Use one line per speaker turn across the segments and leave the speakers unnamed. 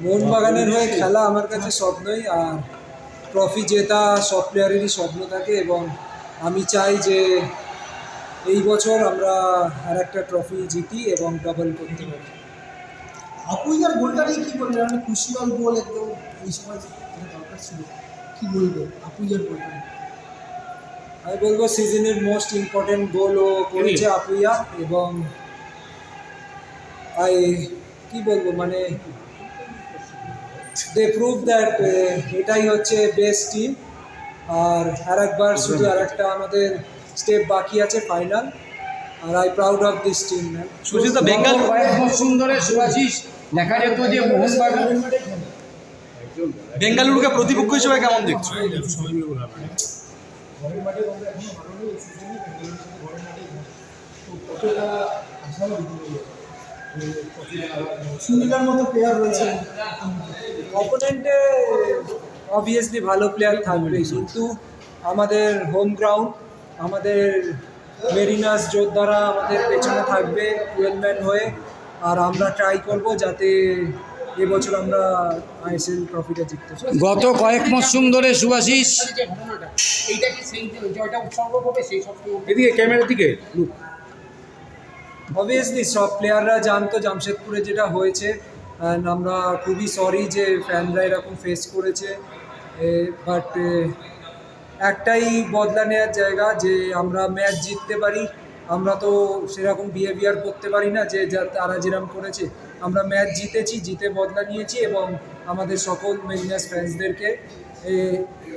মোহনবাগানের হয়ে খেলা আমার কাছে স্বপ্নই আর ট্রফি জেতা সব প্লেয়ারেরই স্বপ্ন থাকে এবং আমি চাই যে এই বছর আমরা আর একটা ট্রফি জিতি এবং ডাবল করতে পারি।
আপুইয়ার গোলটা নিয়ে কী বলবেন? মানে খুশিয়াল গোল একদম এই সময় দরকার ছিল। কী বলবে আপুইয়ার গোলটা?
আমি বলব সিজনের মোস্ট ইম্পর্টেন্ট গোল ও করেছে আপুইয়া এবং আই কি বলব মানে দে প্রুভ দ্যাট এটাই হচ্ছে বেস্ট টিম আর আর আরেকবার শুধু আরেকটা আমাদের স্টেপ বাকি আছে final R I proud of this team ma'am
Sujita Bengal
কয়েক বছর ধরে সুভাষিস দেখা যেত যে মোহনবাগান
বেঙ্গালুরুকে প্রতিপক্ষ হিসেবে কেমন দেখছ?
সুনীলার মতো প্লেয়ার রয়েছে।
অপোনেন্টে অবভিয়াসলি ভালো প্লেয়ার থাকবে কিন্তু আমাদের হোম গ্রাউন্ড আমাদের মেরিনাস যোদ্ধারা আমাদের পেছনে থাকবে টুয়েলভ হয়ে আর আমরা ট্রাই করব যাতে এবছর আমরা আইএসএল ট্রফিটা জিততে
গত কয়েক মরশুম ধরে সুভাষিস।
এদিকে ক্যামেরার দিকে
অবভিয়াসলি সব প্লেয়াররা জানতো জামশেদপুরে যেটা হয়েছে। অ্যান্ড আমরা খুবই সরি যে ফ্যানরা এরকম ফেস করেছে। বাট একটাই বদলা নেওয়ার জায়গা যে আমরা ম্যাচ জিততে পারি। আমরা তো সেরকম বিহেভিয়ার করতে পারি না যে তারা যেরকম করেছে। আমরা ম্যাচ জিতেছি, জিতে বদলা নিয়েছি এবং আমাদের সকল মেরিনাস ফ্যান্সদেরকে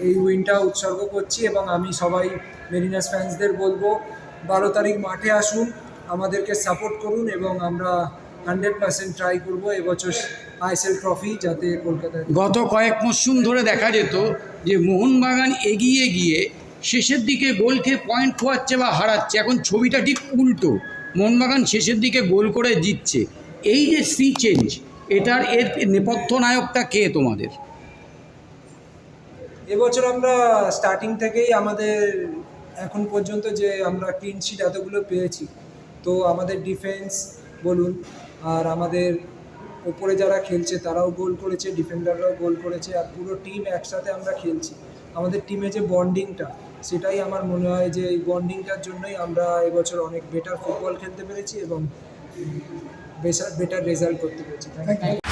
এই উইনটা উৎসর্গ করছি এবং আমি সবাই মেরিনাস ফ্যান্সদের বলব, বারো তারিখ মাঠে আসুন, আমাদেরকে সাপোর্ট করুন এবং আমরা হান্ড্রেড পার্সেন্ট ট্রাই করব এবছর আইএসএল ট্রফি যাতে কলকাতায়
গত কয়েক মরশুম ধরে দেখা যেত যে মোহনবাগান এগিয়ে গিয়ে শেষের দিকে গোল খেয়ে পয়েন্ট খোয়াচ্ছে বা হারাচ্ছে। এখন ছবিটা ঠিক উল্টো। মোহনবাগান শেষের দিকে গোল করে জিতছে। এই যে সি চেঞ্জ এটার এর নেপথ্য নায়কটা কে তোমাদের?
এবছর আমরা স্টার্টিং থেকেই আমাদের এখন পর্যন্ত যে আমরা ক্লিন শিট এতগুলো পেয়েছি তো আমাদের ডিফেন্স বলুন। আর আমাদের ওপরে যারা খেলছে, তারাও গোল করেছে, ডিফেন্ডাররাও গোল করেছে, আর পুরো টিম একসাথে আমরা খেলছি। আমাদের টিমে যে বন্ডিংটা, সেটাই আমার মনে হয় যে এই বন্ডিংটার জন্যই আমরা এবছর অনেক বেটার ফুটবল খেলতে পেরেছি এবং বেশ বেটার রেজাল্ট করতে পেরেছি। Thank you